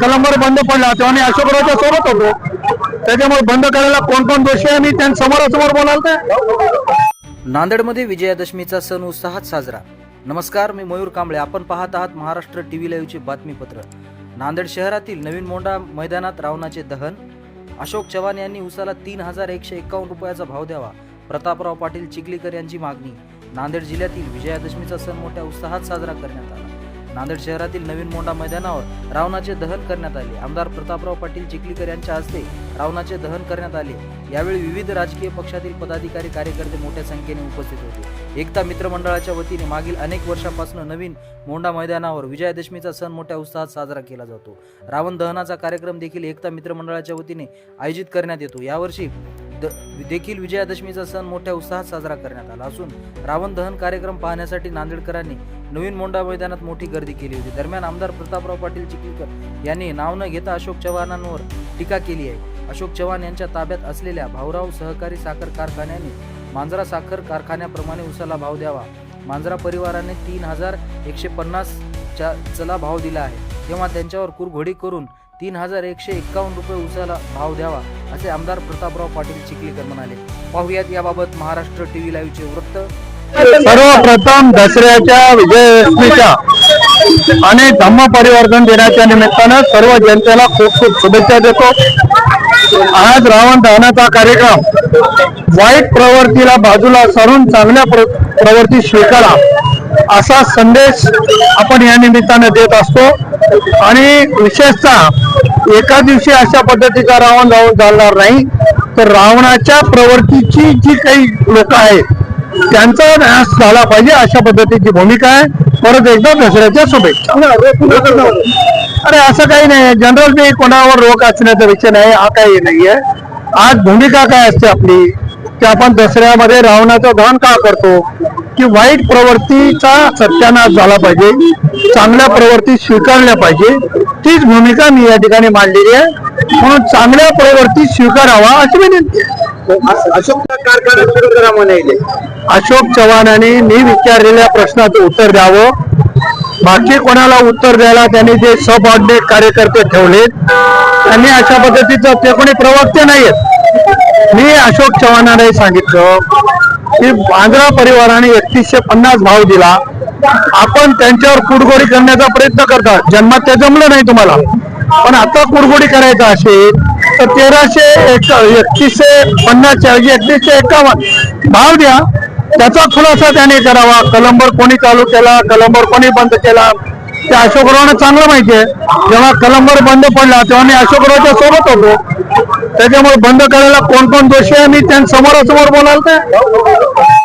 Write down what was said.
कलंबर बंद पडला तेव्हा मी अशोकरावच्या सोबत होतो. त्याच्यामुळे बंद करायला कोण कोण दोषी आहे मी त्यांच्या समोरासमोर बोलाल ते नांदेडमध्ये विजयादशमीचा सण उत्साहात साजरा. नमस्कार मी मयूर कांबळे. आपण पाहत आहात महाराष्ट्र टीव्ही लाईव्हचे बातमीपत्र. नांदेड शहरातील नवीन मोंडा मैदानात रावणाचे दहन. अशोक चव्हाण यांनी उसाला तीन हजार एकशे एकावन्न रुपयाचा भाव द्यावा. प्रतापराव पाटील चिखलीकर यांची मागणी. नांदेड जिल्ह्यातील विजयादशमीचा सण मोठ्या उत्साहात साजरा करण्यात आला. नांदेड शहरातील नवीन मोंडा मैदानावर रावणाचे दहन करण्यात आले. आमदार प्रतापराव पाटील चिखलीकर यांच्या हस्ते रावणाचे दहन करण्यात आले. यावेळी विविध राजकीय पक्षातील पदाधिकारी कार्यकर्ते मोठ्या संख्येने उपस्थित होते. एकता मित्रमंडळाच्या वतीने मागील अनेक वर्षापासून नवीन मोंडा मैदानावर विजयादशमीचा सण मोठ्या उत्साहात साजरा केला जातो. रावण दहनाचा कार्यक्रम देखील एकता मित्रमंडळाच्या वतीने आयोजित करण्यात येतो. यावर्षी द देखील विजयादशमीचा सण मोठ्या उत्साहात साजरा करण्यात आला असून रावण दहन कार्यक्रम पाहण्यासाठी नांदेडकरांनी नवीन मोंडा मैदानात मोठी गर्दी केली होती. दरम्यान आमदार प्रतापराव पाटील चिखलीकर यांनी नाव न घेता अशोक चव्हाणांवर टीका केली आहे. अशोक चव्हाण यांच्या ताब्यात असलेल्या भाऊराव सहकारी साखर कारखान्याने मांजरा साखर कारखान्याप्रमाणे उसाला भाव द्यावा. मांजरा परिवाराने तीन हजार एकशे पन्नासच्या चला भाव दिला आहे. तेव्हा त्यांच्यावर कुरघोडी करून तीन हजार एकशे एक्कावन्न रुपये उसाला भाव द्यावा असे आमदार प्रतापराव पाटील चिखलीकर म्हणाले. पाहुयात याबाबत महाराष्ट्र टीव्ही लाईव्हचे वृत्त. सर्वप्रथम दसऱ्याच्या विजयदशमीच्या आणि धम्म परिवर्तन दिनाच्या निमित्तानं सर्व जनतेला खूप खूप शुभेच्छा देतो. आज रावण दहनाचा कार्यक्रम. वाईट प्रवृत्तीला बाजूला सारून चांगल्या प्र- प्रवृत्ती स्वीकारा असा संदेश आपण या निमित्तानं देत असतो. आणि विशेषतः एका दिवशी अशा पद्धतीचा रावण जाऊन चालणार नाही. तर रावणाच्या प्रवृत्तीची जी काही लोक आहेत त्यांचा नाश झाला पाहिजे अशा पद्धतीची भूमिका आहे. परत एकदा दसऱ्याच्या शुभेच्छा. अरे असं काही नाही. जनरल मी कोणावर रोख असण्याचा विषय नाही हा काही नाहीये. आज भूमिका काय असते आपली? की आपण दसऱ्यामध्ये रावणाचं दहन का करतो? की वाईट प्रवृत्तीचा सत्यानाश झाला पाहिजे चांगल्या प्रवृत्ती स्वीकारल्या पाहिजे तीच भूमिका मी या ठिकाणी मांडलेली आहे. म्हणून चांगल्या प्रवृत्ती स्वीकारावा अशी विनंती आहे. अशोक कारखाना सुरू करा म्हणायले अशोक चव्हाणांनी मी विचारलेल्या प्रश्नाचं उत्तर द्यावं. बाकी कोणाला उत्तर द्यायला त्यांनी जे सबऑर्डिनेट कार्यकर्ते ठेवलेत त्यांनी अशा पद्धतीचं ते कोणी प्रवक्ते नाहीयेत. मी अशोक चव्हाणांनाही सांगितलं की बांद्रा परिवाराने एकतीसशे पन्नास भाव दिला. आपण त्यांच्यावर कुडगोडी करण्याचा प्रयत्न करतात. जन्मात ते जमलं नाही तुम्हाला. पण आता कुडगोडी करायचं असेल तर तेराशे एक एकतीसशे पन्नास ऐवजी एकतीसशे एकावन्न. भाव द्या. त्याचा खुलासा त्याने करावा. कलंबर कोणी चालू केला कलंबर कोणी बंद केला? ते अशोकरावांना चांगलं माहिती आहे. जेव्हा कलंबर बंद पडला तेव्हा मी अशोकरावच्या सोबत होतो. त्याच्यामुळे बंद करायला कोण कोण दोषी आहे मी त्यांच्या समोरासमोर बोलाल ते?